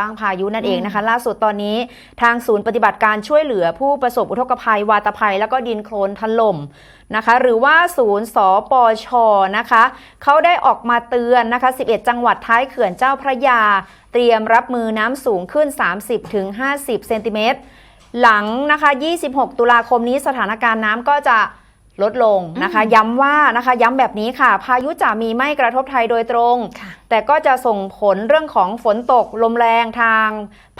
บ้างพายุนั่นเองนะคะ ล่าสุดตอนนี้ทางศูนย์ปฏิบัติการช่วยเหลือผู้ประสบอุทกภัย วาตภัย แล้วก็ดินโคลนถล่มนะคะ หรือว่าศูนย์สปชนะคะเขาได้ออกมาเตือนนะคะ 11 จังหวัดท้ายเขื่อนเจ้าพระยา เตรียมรับมือน้ำสูงขึ้น 30-50 เซนติเมตรหลังนะคะ 26 ตุลาคมนี้สถานการณ์น้ำก็จะ ลดลงนะคะ ย้ำว่านะคะ ย้ำแบบนี้ค่ะ พายุจะมีไม่กระทบไทยโดยตรงค่ะแต่ก็จะส่งผลเรื่องของฝนตกลมแรงทาง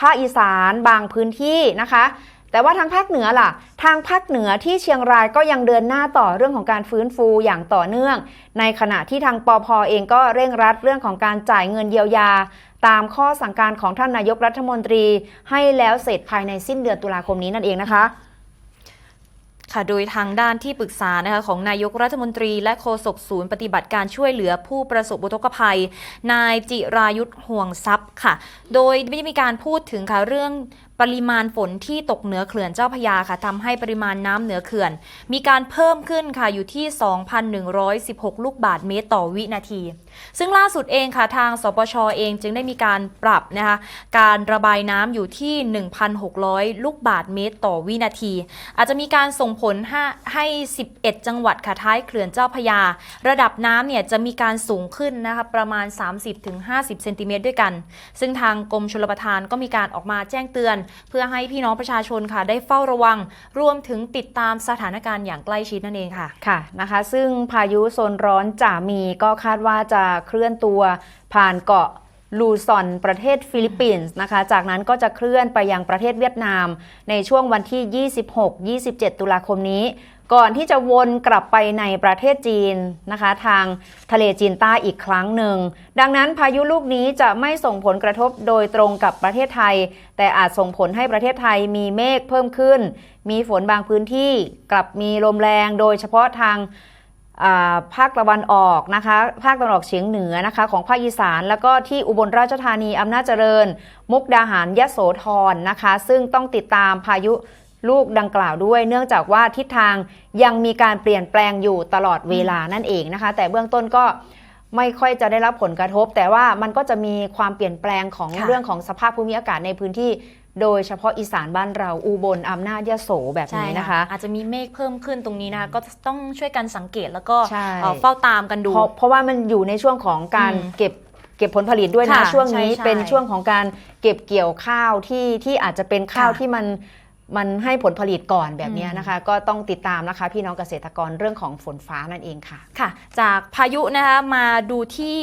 ภาคอีสานบางพื้นที่นะคะ แต่ว่าทางภาคเหนือล่ะ ทางภาคเหนือที่เชียงรายก็ยังเดินหน้าต่อเรื่องของการฟื้นฟูอย่างต่อเนื่อง ในขณะที่ทางปอพเองก็เร่งรัดเรื่องของการจ่ายเงินเยียวยา ตามข้อสั่งการของท่านนายกรัฐมนตรี ให้แล้วเสร็จภายในสิ้นเดือนตุลาคมนี้นั่นเองนะคะ ค่ะโดยทางด้านที่ปรึกษานะคะของนายกรัฐมนตรี และโฆษกศูนย์ปฏิบัติการช่วยเหลือผู้ประสบอุทกภัย นายจิรายุทธห่วงทรัพย์ค่ะ โดยได้มีการพูดถึงค่ะเรื่องปริมาณฝนที่ตกเหนือเขื่อนเจ้าพยาค่ะทำให้ปริมาณน้ำเหนือเขื่อน มีการเพิ่มขึ้นค่ะอยู่ที่ 2,116 ลูกบาทเมตรต่อวินาที ซึ่งล่าสุดเองค่ะทางสปชเองจึงได้มีการปรับนะคะการระบายน้ำอยู่ที่ 1,600 ลูกบาทเมตรต่อวินาที อาจจะมีการส่งผลให้ 11 จังหวัดค่ะท้ายเขื่อนเจ้าพยา ระดับน้ำเนี่ยจะมีการสูงขึ้นนะคะประมาณ 30-50เซนติเมตรด้วยกัน ซึ่งทางกรมชลประทานก็มีการออกมาแจ้งเตือนเพื่อให้พี่น้องประชาชนค่ะ ได้เฝ้าระวัง รวมถึงติดตามสถานการณ์อย่างใกล้ชิดนั่นเองค่ะ ค่ะนะคะ ซึ่งพายุโซนร้อนจ่ามีก็คาดว่าจะเคลื่อนตัวผ่านเกาะลูซอนประเทศฟิลิปปินส์นะคะ จากนั้นก็จะเคลื่อนไปยังประเทศเวียดนาม ในช่วงวันที่ 26-27 ตุลาคมนี้ ก่อนที่จะวนกลับไปในประเทศจีนนะคะ ทางทะเลจีนใต้อีกครั้งหนึ่ง ดังนั้นพายุลูกนี้จะไม่ส่งผลกระทบโดยตรงกับประเทศไทย แต่อาจส่งผลให้ประเทศไทยมีเมฆเพิ่มขึ้น มีฝนบางพื้นที่กลับมีลมแรงโดยเฉพาะทางภาคตะวันออกนะคะภาคตะวันออกเฉียงเหนือนะคะของภาคอีสานแล้วก็ที่อุบลราชธานีอำนาจเจริญ มุกดาหารยะโสธรนะคะ ซึ่งต้องติดตามพายุ ลูกดังกล่าวด้วย เนื่องจากว่าทิศทางยังมีการเปลี่ยนแปลงอยู่ตลอดเวลานั่นเองนะคะ แต่เบื้องต้นก็ไม่ค่อยจะได้รับผลกระทบ แต่ว่ามันก็จะมีความเปลี่ยนแปลงของค่ะเรื่องของสภาพภูมิอากาศในพื้นที่ โดยเฉพาะอีสานบ้านเราอุบลอำนาจยะโสแบบนี้นะคะ อาจจะมีเมฆเพิ่มขึ้นตรงนี้นะคะก็ต้องช่วยกันสังเกตแล้วก็ใช่เอ่อเฝ้าตามกันดูเพราะเพราะว่ามันอยู่ในช่วงของการอืมเก็บเก็บผลผลิตด้วยนะค่ะช่วงนี้ใช่ใช่เป็นช่วงของการเก็บเกี่ยวข้าวที่ที่อาจจะเป็นข้าวค่ะที่มัน มันให้ผลผลิตก่อนแบบเนี้ยอืมนะคะ ก็ต้องติดตามนะคะ พี่น้องเกษตรกรเรื่องของฝนฟ้านั่นเองค่ะ ค่ะ จากพายุนะคะมาดูที่